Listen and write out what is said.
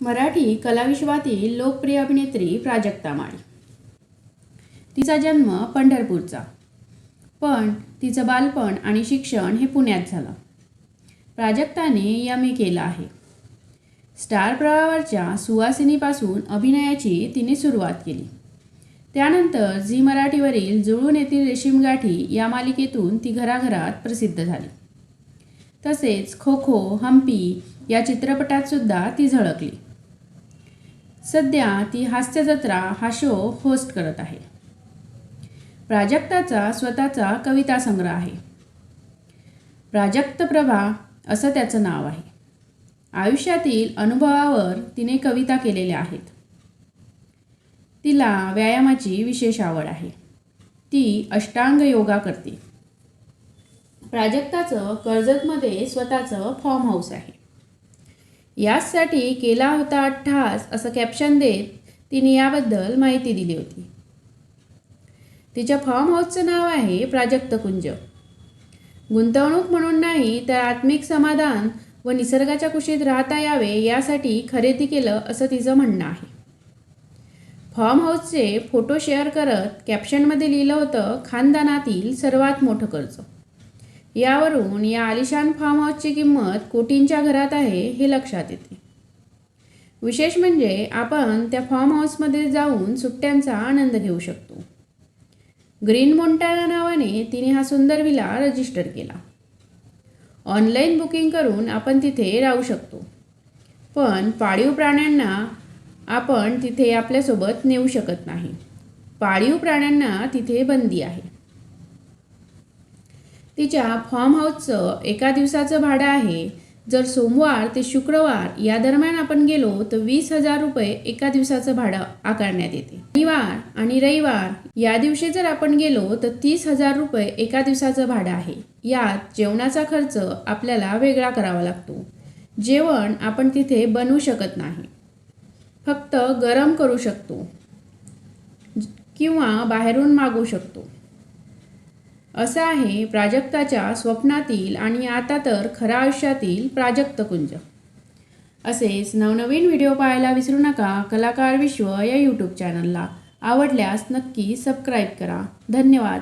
मराठी कलाविश्वातील लोकप्रिय अभिनेत्री प्राजक्ता माळी. तिचा जन्म पंढरपूरचा. पण तिचं बालपण आणि शिक्षण हे पुण्यात झालं. प्राजक्ताने एम ए केलं आहे. स्टार प्रवाहावरच्या सुवासिनीपासून अभिनयाची तिने सुरुवात केली. त्यानंतर झी मराठीवरील जुळून येथील रेशीम गाठी या मालिकेतून ती घराघरात प्रसिद्ध झाली. तसेच खो खो हम्पी या चित्रपटात सुद्धा ती झळकली. सध्या ती हास्य जत्रा हा शो होस्ट करत आहे. प्राजक्ताचा स्वतःचा कविता संग्रह आहे. प्राजक्त प्रभा असं त्याचं नाव आहे. आयुष्यातील अनुभवावर तिने कविता केलेल्या आहेत. तिला व्यायामाची विशेष आवड आहे. ती अष्टांग योगा करते. प्राजक्ताचं कर्जतमध्ये स्वतःचं फॉर्म हाऊस आहे. याचसाठी केला होता अठ्ठास असं कॅप्शन देत तिने याबद्दल माहिती दिली होती. तिच्या फार्म हाऊसचं नाव आहे प्राजक्त कुंज. गुंतवणूक म्हणून नाही तर आत्मिक समाधान व निसर्गाच्या कुशीत राहता यावे यासाठी खरेदी केलं असं तिचं म्हणणं आहे. फार्म हाऊसचे फोटो शेअर करत कॅप्शनमध्ये लिहिलं होतं खानदानातील सर्वात मोठं कर्ज. यावरून या आलिशान फार्म हाऊसची किंमत कोटींच्या घरात आहे हे लक्षात येते. विशेष म्हणजे आपण त्या फार्म हाऊसमध्ये जाऊन सुट्ट्यांचा आनंद घेऊ शकतो. ग्रीन मोंटाना नावाने तिने हा सुंदर विला रजिस्टर केला. ऑनलाईन बुकिंग करून आपण तिथे राहू शकतो. पण पाळीव प्राण्यांना आपण तिथे आपल्यासोबत नेऊ शकत नाही. पाळीव प्राण्यांना तिथे बंदी आहे. तिच्या फॉर्म हाऊसचं एका दिवसाचं भाडं आहे. जर सोमवार ते शुक्रवार या दरम्यान आपण गेलो तर वीस हजार रुपये एका दिवसाचं भाडं आकारण्यात येते. शनिवार आणि रविवार या दिवशी जर आपण गेलो तर तीस हजार रुपये एका दिवसाचं भाडं आहे. यात जेवणाचा खर्च आपल्याला वेगळा करावा लागतो. जेवण आपण तिथे बनवू शकत नाही. फक्त गरम करू शकतो किंवा बाहेरून मागवू शकतो. असं आहे प्राजक्ताच्या स्वप्नातील आणि आता तर खऱ्या आयुष्यातील प्राजक्त कुंज असेच नवनवीन व्हिडिओ पाहायला विसरू नका कलाकार विश्व या यूट्यूब चॅनलला आवडल्यास नक्की सबस्क्राईब करा. धन्यवाद.